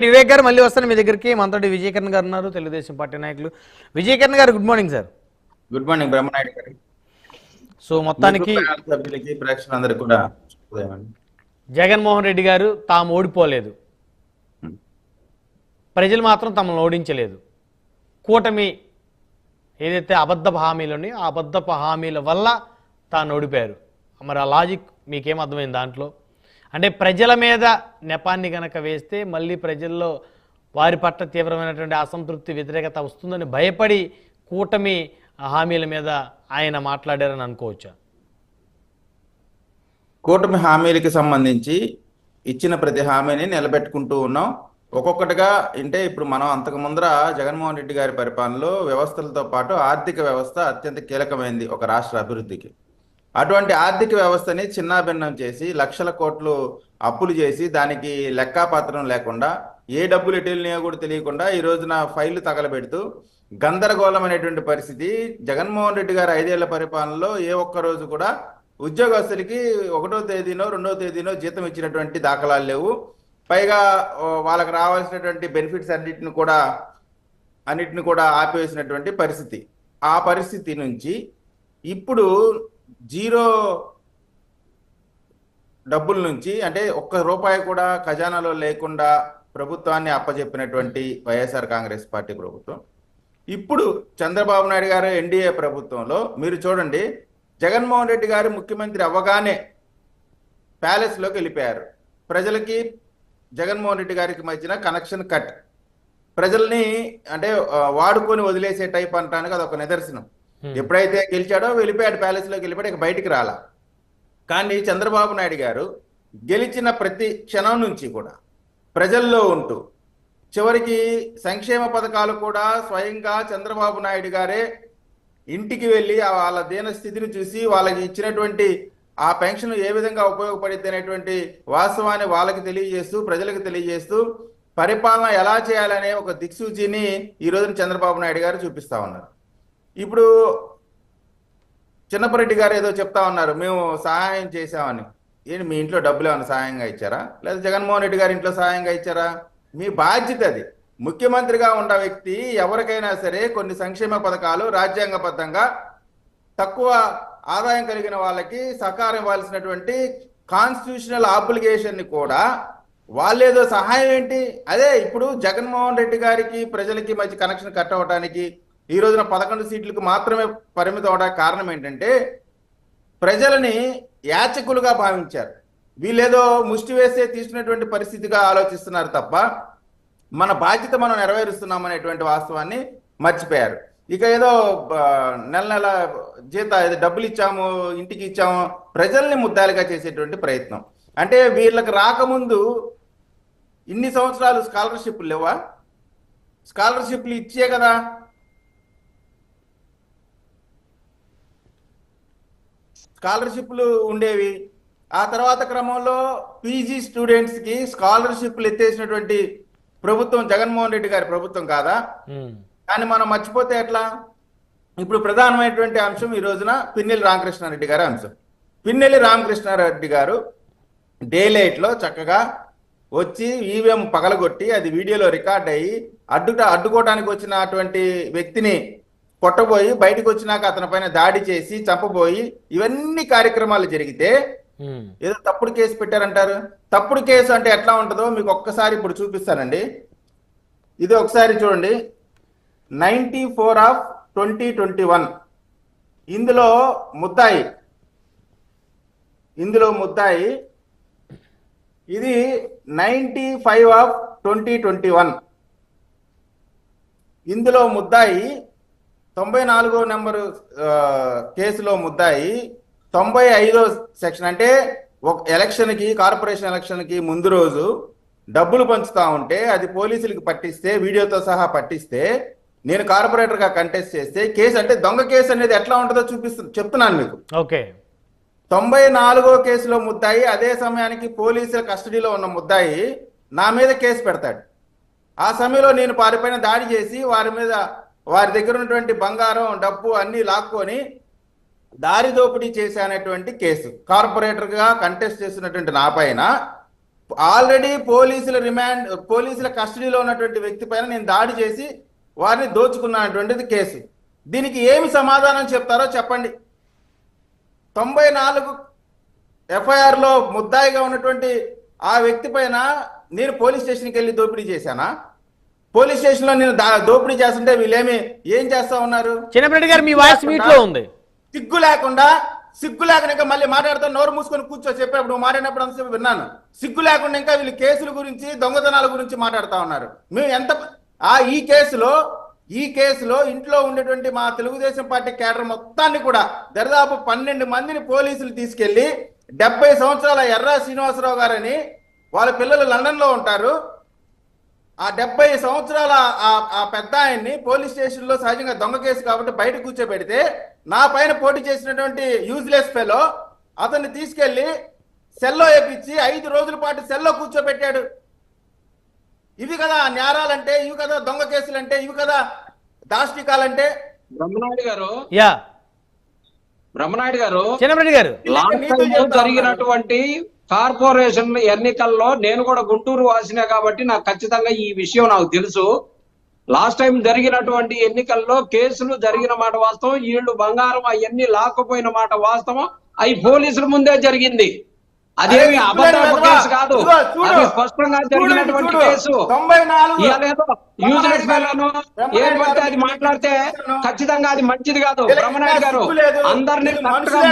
వివేక్ గారు మళ్ళీ వస్తాను మీ దగ్గరికి. మనతోటి విజయకరణ్ గారు ఉన్నారు తెలుగుదేశం పార్టీ నాయకులు. Vijayakaran garu good morning sir good morning Brahmanaidu garu. So మొత్తానికి ప్రేక్షకులందరికీ కూడా. జగన్మోహన్ రెడ్డి గారు తాము ఓడిపోలేదు. Hmm. ప్రజలు మాత్రం తమను ఓడించలేదు. కూటమి ఏదైతే అబద్ధపు హామీలు ఉన్నాయో ఆ అబద్ధపు హామీల వల్ల తాను ఓడిపోయారు. మరి ఆ లాజిక్ మీకేం అర్థమైంది దాంట్లో? అంటే ప్రజల మీద నెపాన్ని గనక వేస్తే మళ్ళీ ప్రజల్లో వారి పట్ల తీవ్రమైనటువంటి అసంతృప్తి వ్యతిరేకత వస్తుందని భయపడి కూటమి హామీల మీద ఆయన మాట్లాడారని అనుకోవచ్చా? కూటమి హామీలకి సంబంధించి ఇచ్చిన ప్రతి హామీని నిలబెట్టుకుంటూ ఉన్నాం. ఒక్కొక్కటిగా అంటే ఇప్పుడు మనం అంతకు ముందర జగన్మోహన్ రెడ్డి గారి పరిపాలనలో వ్యవస్థలతో పాటు ఆర్థిక వ్యవస్థ అత్యంత కీలకమైంది ఒక రాష్ట్ర అభివృద్ధికి. అటువంటి ఆర్థిక వ్యవస్థని చిన్నాభిన్నం చేసి లక్షల కోట్లు అప్పులు చేసి దానికి లెక్కాపత్రం లేకుండా ఏ డబ్బులు ఎటు వెళ్ళినాయో కూడా తెలియకుండా ఈ రోజున ఫైళ్ళు తగలబెడుతూ గందరగోళమైనటువంటి పరిస్థితి జగన్మోహన్ రెడ్డి గారు ఐదేళ్ళ పరిపాలనలో ఏ ఒక్క రోజు కూడా ఉద్యోగస్తులకి ఒకటో తేదీనో రెండో తేదీనో జీతం ఇచ్చినటువంటి దాఖలాలు లేవు. పైగా వాళ్ళకి రావాల్సినటువంటి బెనిఫిట్స్ అన్నిటిని కూడా అన్నిటిని కూడా ఆపివేసినటువంటి పరిస్థితి. ఆ పరిస్థితి నుంచి ఇప్పుడు జీరో డబ్బుల నుంచి అంటే ఒక్క రూపాయి కూడా ఖజానాలో లేకుండా ప్రభుత్వాన్ని అప్పజెప్పినటువంటి వైఎస్ఆర్ కాంగ్రెస్ పార్టీ ప్రభుత్వం. ఇప్పుడు చంద్రబాబు నాయుడు గారు ఎన్డీఏ ప్రభుత్వంలో మీరు చూడండి జగన్మోహన్ రెడ్డి గారు ముఖ్యమంత్రి అవ్వగానే ప్యాలెస్లోకి వెళ్ళిపోయారు. ప్రజలకి జగన్మోహన్ రెడ్డి గారికి మధ్యన కనెక్షన్ కట్. ప్రజల్ని అంటే వాడుకొని వదిలేసే టైప్ అంటానికి అదొక నిదర్శనం. Hmm. ఎప్పుడైతే గెలిచాడో వెళ్ళిపోయాడు ప్యాలెస్లోకి వెళ్ళిపోయాడు ఇక బయటికి రాలా. కానీ చంద్రబాబు నాయుడు గారు గెలిచిన ప్రతి క్షణం నుంచి కూడా ప్రజల్లో ఉంటూ చివరికి సంక్షేమ పథకాలు కూడా స్వయంగా చంద్రబాబు నాయుడు గారే ఇంటికి వెళ్ళి వాళ్ళ దీన స్థితిని చూసి వాళ్ళకి ఇచ్చినటువంటి ఆ పెన్షన్ ఏ విధంగా ఉపయోగపడింది అనేటువంటి వాస్తవాన్ని వాళ్ళకి తెలియజేస్తూ ప్రజలకు తెలియజేస్తూ పరిపాలన ఎలా చేయాలనే ఒక దిక్సూచిని ఈ రోజున చంద్రబాబు నాయుడు గారు చూపిస్తా ఉన్నారు. ఇప్పుడు చిన్నపరెడ్డి గారు ఏదో చెప్తా ఉన్నారు మేము సహాయం చేసామని ఏంటి మీ ఇంట్లో డబ్బులు ఏమైనా సహాయంగా ఇచ్చారా? లేదా జగన్మోహన్ రెడ్డి గారి ఇంట్లో సహాయంగా ఇచ్చారా? మీ బాధ్యత అది. ముఖ్యమంత్రిగా ఉన్న వ్యక్తి ఎవరికైనా సరే కొన్ని సంక్షేమ పథకాలు రాజ్యాంగబద్ధంగా తక్కువ ఆదాయం కలిగిన వాళ్ళకి సహకారం ఇవ్వాల్సినటువంటి కాన్స్టిట్యూషనల్ అప్లికేషన్ని కూడా వాళ్ళేదో సహాయం ఏంటి? అదే ఇప్పుడు జగన్మోహన్ రెడ్డి గారికి ప్రజలకి మధ్య కనెక్షన్ కట్ అవ్వడానికి ఈ రోజున పదకొండు సీట్లకు మాత్రమే పరిమితం అవడానికి కారణం ఏంటంటే ప్రజలని యాచకులుగా భావించారు. వీళ్ళేదో ముష్టి వేస్తే తీసుకునేటువంటి పరిస్థితిగా ఆలోచిస్తున్నారు తప్ప మన బాధ్యత మనం నెరవేరుస్తున్నాం అనేటువంటి వాస్తవాన్ని మర్చిపోయారు. ఇక ఏదో నెల నెల జీత ఏదో డబ్బులు ఇచ్చాము ఇంటికి ఇచ్చాము ప్రజల్ని ముద్దాలుగా చేసేటువంటి ప్రయత్నం. అంటే వీళ్ళకి రాకముందు ఇన్ని సంవత్సరాలు స్కాలర్షిప్లు లేవా? స్కాలర్షిప్లు ఇచ్చే కదా. స్కాలర్షిప్లు ఉండేవి. ఆ తర్వాత క్రమంలో పీజీ స్టూడెంట్స్కి స్కాలర్షిప్లు ఎత్తేసినటువంటి ప్రభుత్వం జగన్మోహన్ రెడ్డి గారి ప్రభుత్వం కాదా. కానీ మనం మర్చిపోతే ఎట్లా? ఇప్పుడు ప్రధానమైనటువంటి అంశం ఈ రోజున పిన్నెల్లి రామకృష్ణారెడ్డి గారి అంశం. పిన్నెల్లి రామకృష్ణారెడ్డి గారు డే లైట్లో చక్కగా వచ్చి ఈవీఎం పగలగొట్టి అది వీడియోలో రికార్డ్ అయ్యి అడ్డుట అడ్డుకోవడానికి వచ్చినటువంటి వ్యక్తిని కొట్టబోయి బయటకు వచ్చినాక అతని పైన దాడి చేసి చంపబోయి ఇవన్నీ కార్యక్రమాలు జరిగితే. ఏదో తప్పుడు కేసు పెట్టారంటారు? తప్పుడు కేసు అంటే ఎట్లా ఉంటుందో మీకు ఒక్కసారి ఇప్పుడు చూపిస్తానండి. ఇది ఒకసారి చూడండి. Ninety four of twenty twenty one. ఇందులో ముద్దాయి. ఇందులో ముద్దాయి. ఇది ninety five of twenty twenty one. ఇందులో ముద్దాయి తొంభై నాలుగో నెంబరు కేసులో ముద్దాయి. తొంభై ఐదో సెక్షన్ అంటే ఒక ఎలక్షన్కి కార్పొరేషన్ ఎలక్షన్కి ముందు రోజు డబ్బులు పంచుతా ఉంటే అది పోలీసులకి పట్టిస్తే వీడియోతో సహా పట్టిస్తే నేను కార్పొరేటర్గా కంటెస్ట్ చేస్తే కేసు అంటే దొంగ కేసు అనేది ఎట్లా ఉంటుందో చూపిస్తు చెప్తున్నాను మీకు. ఓకే. తొంభై నాలుగో కేసులో ముద్దాయి అదే సమయానికి పోలీసుల కస్టడీలో ఉన్న ముద్దాయి నా మీద కేసు పెడతాడు. ఆ సమయంలో నేను వారిపైన దాడి చేసి వారి మీద వారి దగ్గర ఉన్నటువంటి బంగారం డబ్బు అన్ని లాక్కొని దారి దోపిడీ చేశానటువంటి కేసు. కార్పొరేటర్గా కంటెస్ట్ చేసినటువంటి నా పైన ఆల్రెడీ పోలీసుల రిమాండ్ పోలీసుల కస్టడీలో ఉన్నటువంటి వ్యక్తి పైన నేను దాడి చేసి వారిని దోచుకున్నటువంటిది కేసు. దీనికి ఏమి సమాధానం చెప్తారో చెప్పండి. తొంభై నాలుగు ఎఫ్ఐఆర్లో ముద్దాయిగా ఉన్నటువంటి ఆ వ్యక్తి పైన నేను పోలీస్ స్టేషన్కి వెళ్ళి దోపిడీ చేశానా? పోలీస్ స్టేషన్లో నేను దా- దోపిడీ చేస్తుంటే వీళ్ళేమి ఏం చేస్తా ఉన్నారు? చిన్నప్పటి గారు మీ వాయిస్ మీట్లో ఉంది. సిగ్గు లేకుండా సిగ్గు లేకుండా ఇంకా మళ్ళీ మాట్లాడుతూ నోరు మూసుకొని కూర్చో చెప్పేప్పుడు నువ్వు మాట్లాడినప్పుడు అంతసేపు విన్నాను. సిగ్గు లేకుండా ఇంకా వీళ్ళు కేసుల గురించి దొంగతనాల గురించి మాట్లాడుతా ఉన్నారు. మేము ఎంత ఆ ఈ కేసులో ఈ కేసులో ఇంట్లో ఉండేటువంటి మా తెలుగుదేశం పార్టీ కేడర్ మొత్తాన్ని కూడా దరిదాపు పన్నెండు మందిని పోలీసులు తీసుకెళ్ళి డెబ్బై సంవత్సరాల ఎర్ర శ్రీనివాసరావు గారని వాళ్ళ పిల్లలు లండన్లో ఉంటారు. ఆ డెబ్బై సంవత్సరాల ఆ- పెద్ద ఆయన్ని పోలీస్ స్టేషన్లో సహజంగా దొంగ కేసు కాబట్టి బయట కూర్చోబెడితే నా పైన పోటీ చేసినటువంటి యూజ్లెస్ ఫెలో అతన్ని తీసుకెళ్ళి సెల్లో వేపించి ఐదు రోజుల పాటు సెల్లో కూర్చోబెట్టాడు. ఇవి కదా నేరాలంటే ఇవి కదా దొంగ కేసులంటే ఇవి కదా దాష్టికాలంటే. బ్రహ్మనాయుడు గారు. యా. బ్రహ్మనాయుడు గారు గారు. జరిగినటువంటి కార్పొరేషన్ ఎన్నికల్లో నేను కూడా గుంటూరు వాసినే కాబట్టి నాకు ఖచ్చితంగా ఈ విషయం నాకు తెలుసు. లాస్ట్ టైం జరిగినటువంటి ఎన్నికల్లో కేసులు జరిగిన మాట వాస్తవం వీళ్ళు బంగారం అవన్నీ లాక్కపోయిన మాట వాస్తవం. అవి పోలీసుల ముందే జరిగింది. అదేమి అబద్ధపు కేసు కాదు. అది స్పష్టంగా జరిగినటువంటి కేసు. యూజ్లెస్ ఏం పడితే అది మాట్లాడితే ఖచ్చితంగా అది మంచిది కాదు. బ్రహ్మనాయుడు గారు అందరినీ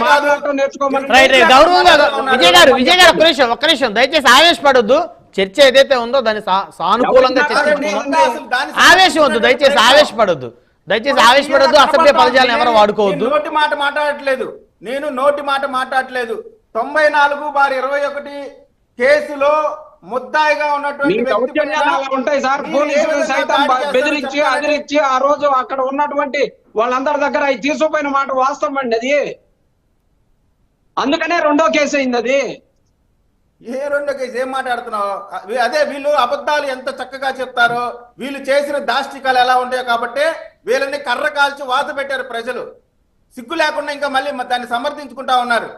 మాట్లాడటం నేర్చుకోమని రైట్ రైట్. గౌరవంగా విజయ్ గారు విజయ్ గారు ఒక్క నిమిషం ఒక్క నిమిషం. దయచేసి ఆవేశపడొద్దు. చర్చ ఏదైతే ఉందో దాన్ని సా- సానుకూలంగా చర్చించుకుందాం ఆవేశం వద్దు దయచేసి ఆవేశపడొద్దు. దయచేసి ఆవేశపడొద్దు. అసభ్య పదజాలను ఎవరు వాడుకోవద్దు. నోటి మాట మాట్లాడట్లేదు. నేను నోటి మాట మాట్లాడట్లేదు. తొంభై నాలుగు బార్ ఇరవై ఒకటి కేసులో ముద్దాయిగా ఉన్నటువంటి ఉంటాయి సార్. పోలీసులు సైతం బెదిరించి. అదిరించి ఆ రోజు అక్కడ ఉన్నటువంటి వాళ్ళందరి దగ్గర అవి తీసుకుపోయిన మాట వాస్తవం అండి అది. అందుకనే రెండో కేసు అయింది అది. ఏ రెండో కేసు? ఏం మాట్లాడుతున్నావు? అదే వీళ్ళు అబద్ధాలు ఎంత చక్కగా చెప్తారో వీళ్ళు చేసిన దాష్టికాలు ఎలా ఉంటాయో కాబట్టి వీళ్ళని కర్ర కాల్చి వాత పెట్టారు ప్రజలు. సిగ్గు లేకుండా ఇంకా మళ్ళీ దాన్ని సమర్థించుకుంటా ఉన్నారు.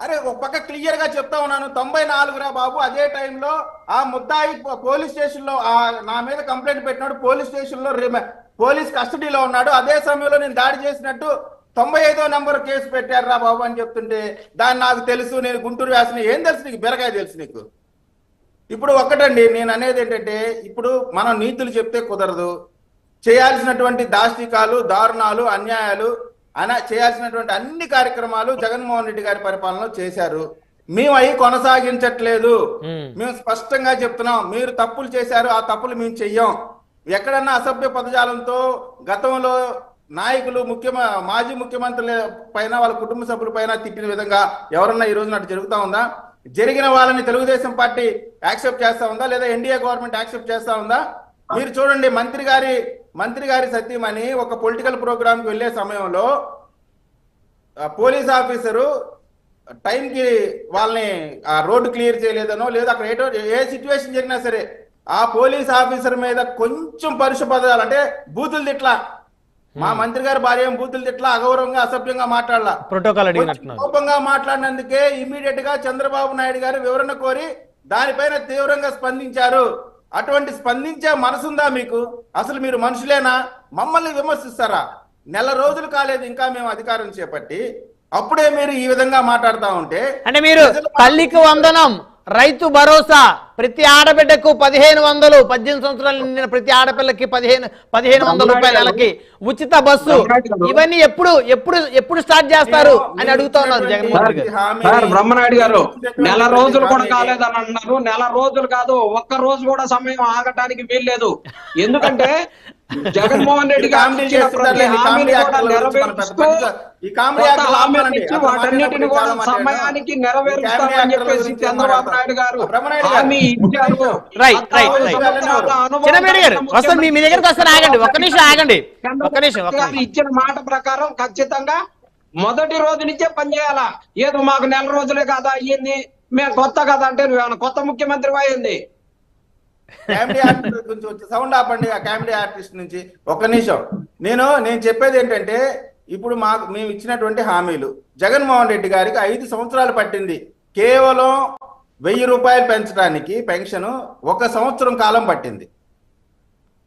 అరే ఒక పక్క క్లియర్గా చెప్తా ఉన్నాను. తొంభై నాలుగు రా బాబు అదే టైంలో ఆ ముద్దాయి పోలీస్ స్టేషన్లో ఆ నా మీద కంప్లైంట్ పెట్టినాడు. పోలీస్ స్టేషన్లో పోలీస్ కస్టడీలో ఉన్నాడు. అదే సమయంలో నేను దాడి చేసినట్టు తొంభై ఐదో నెంబర్ కేసు పెట్టారు రా బాబు అని చెప్తుంటే దాన్ని నాకు తెలుసు నేను గుంటూరు వేసిన ఏం తెలుసు నీకు? బెరకాయ తెలుసు నీకు. ఇప్పుడు ఒక్కటండి నేను అనేది ఏంటంటే ఇప్పుడు మనం నీతులు చెప్తే కుదరదు. చేయాల్సినటువంటి దాష్టికాలు దారుణాలు అన్యాయాలు అన చేయాల్సినటువంటి అన్ని కార్యక్రమాలు జగన్మోహన్ రెడ్డి గారి పరిపాలనలో చేశారు. మేము అవి కొనసాగించట్లేదు. మ్మ్. స్పష్టంగా చెప్తున్నాం. మీరు తప్పులు చేశారు ఆ తప్పులు మేము చెయ్యం. ఎక్కడన్నా అసభ్య పదజాలంతో గతంలో నాయకులు ముఖ్యమ మాజీ ముఖ్యమంత్రుల పైన వాళ్ళ కుటుంబ సభ్యుల పైన తిట్టిన విధంగా ఎవరన్నా ఈ రోజున అటు జరుగుతా ఉందా? జరిగిన వాళ్ళని తెలుగుదేశం పార్టీ యాక్సెప్ట్ చేస్తా ఉందా? లేదా ఎన్డీఏ గవర్నమెంట్ యాక్సెప్ట్ చేస్తా ఉందా? మీరు చూడండి మంత్రి గారి మంత్రి గారి సత్యమని ఒక పొలిటికల్ ప్రోగ్రామ్కి వెళ్ళే సమయంలో పోలీస్ ఆఫీసరు టైంకి వాళ్ళని ఆ రోడ్డు క్లియర్ చేయలేదనో లేదా అక్కడ ఏటో ఏ సిచ్యువేషన్ జరిగినా సరే ఆ పోలీస్ ఆఫీసర్ మీద కొంచెం పరుష పదాలు అంటే బూతులు తిట్లా. మా మంత్రి గారి భార్య బూతులు తిట్లా అగౌరవంగా అసభ్యంగా మాట్లాడలా. ప్రోటోకాల్ కోపంగా మాట్లాడినందుకే ఇమీడియట్గా చంద్రబాబు నాయుడు గారు వివరణ కోరి దానిపైన తీవ్రంగా స్పందించారు. అటువంటి స్పందించే మనసుందా మీకు? అసలు మీరు మనుషులేనా? మమ్మల్ని విమర్శిస్తారా? నెల రోజులు కాలేదు ఇంకా మేము అధికారం చేపట్టి అప్పుడే మీరు ఈ విధంగా మాట్లాడుతా ఉంటే అంటే మీరు తల్లికి వందనం. రైతు భరోసా. ప్రతి ఆడబిడ్డకు పదిహేను వందలు. పద్దెనిమిది సంవత్సరాలు నిండిన ప్రతి ఆడపిల్లకి పదిహేను పదిహేను వందల రూపాయల నెలకి ఉచిత బస్సు. ఇవన్నీ ఎప్పుడు ఎప్పుడు ఎప్పుడు స్టార్ట్ చేస్తారు అని అడుగుతా ఉన్నారు జగన్మోహన్ రెడ్డి గారు. సార్ బ్రహ్మనాయుడు గారు నెల రోజులు కూడా కాలేదని అంటున్నారు నెల రోజులు కాదు ఒక్క రోజు కూడా సమయం ఆగటానికి వీల్లేదు. ఎందుకంటే జగన్మోహన్ రెడ్డి వాటన్నిటిని కూడా. సమయానికి నెరవేరుస్తామని చెప్పేసి చంద్రబాబు. నాయుడు గారు. హామీ ఇచ్చారు. మీ దగ్గరకు వస్తాను ఆగండి. ఒక్క నిమిషం ఆగండి. ఒక్క నిమిషం ఇచ్చిన మాట ప్రకారం ఖచ్చితంగా మొదటి రోజు నుంచే పనిచేయాలా? ఏదో మాకు నెల రోజులే కదా అయ్యింది. మేము కొత్త కదా అంటే నువ్వేమన్నా కొత్త ముఖ్యమంత్రి అయింది కామెడీ ఆర్టిస్ట్ గురించి వచ్చి సౌండ్ ఆపండి ఆ కామెడీ ఆర్టిస్ట్ నుంచి. ఒక్క నిమిషం. నేను నేను చెప్పేది ఏంటంటే ఇప్పుడు మాకు మేము ఇచ్చినటువంటి హామీలు. జగన్మోహన్ రెడ్డి గారికి ఐదు సంవత్సరాలు పట్టింది. కేవలం వెయ్యి రూపాయలు పెంచడానికి పెన్షన్ ఒక సంవత్సరం కాలం పట్టింది.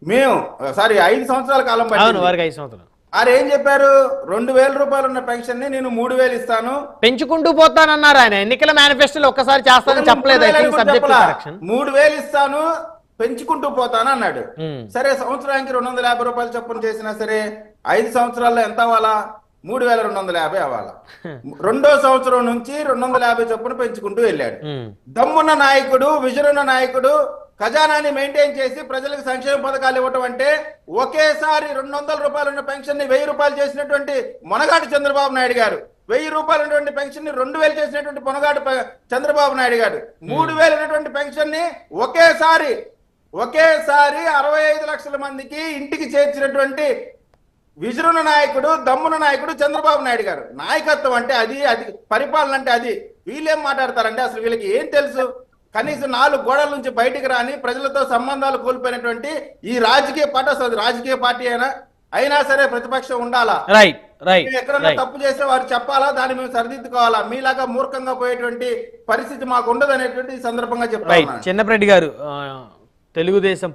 మేము సారీ ఐదు సంవత్సరాల కాలం పట్టింది. వారు ఏం చెప్పారు? రెండు వేల రూపాయలు ఉన్న పెన్షన్ని నేను మూడు వేలు ఇస్తాను. పెంచుకుంటూ పోతానన్నారు ఆయన. ఎన్నికల మేనిఫెస్టోలో ఒక్కసారి చేస్తానని చెప్పలేదు. మూడు వేలు ఇస్తాను పెంచుకుంటూ పోతాను అన్నాడు. సరే సంవత్సరానికి రెండు వందల యాభై రూపాయలు చొప్పున చేసినా సరే ఐదు సంవత్సరాల్లో ఎంత అవ్వాలా? మూడు వేల రెండు వందల యాభై అవ్వాలా? రెండో సంవత్సరం నుంచి రెండు వందల యాభై చొప్పున పెంచుకుంటూ వెళ్ళాడు. దమ్మున్న నాయకుడు విజరున్న నాయకుడు ఖజానాని మెయింటైన్ చేసి ప్రజలకు సంక్షేమ పథకాలు ఇవ్వటం అంటే ఒకేసారి రెండు వందల రూపాయలు ఉన్న పెన్షన్ని వెయ్యి రూపాయలు చేసినటువంటి మొనగాటి చంద్రబాబు నాయుడు గారు. వెయ్యి రూపాయలు ఉన్నటువంటి పెన్షన్ని రెండు వేలు చేసినటువంటి మొనగాటి చంద్రబాబు నాయుడు గారు. మూడు వేలు ఉన్నటువంటి పెన్షన్ని ఒకేసారి ఒకేసారి అరవై ఐదు లక్షల మందికి ఇంటికి చేర్చినటువంటి విజృన నాయకుడు దమ్మున నాయకుడు చంద్రబాబు నాయుడు గారు. నాయకత్వం అంటే అది అది పరిపాలన అంటే అది. వీళ్ళేం మాట్లాడతారంటే అసలు వీళ్ళకి ఏం తెలుసు? కనీసం నాలుగు గోడల నుంచి బయటికి రాని ప్రజలతో సంబంధాలు కోల్పోయినటువంటి ఈ రాజకీయ పార్టీ రాజకీయ పార్టీ అయినా అయినా సరే ప్రతిపక్షం ఉండాలా? రైట్ ఎక్కడన్నా తప్పు చేస్తే వారు చెప్పాలా? దాన్ని మేము సరిదిద్దుకోవాలా? మీలాగా మూర్ఖంగా పోయేటువంటి పరిస్థితి మాకు ఉండదు అనేటువంటి సందర్భంగా ఉన్నాను. చిన్నప్రెడ్డి గారు తెలుగుదేశం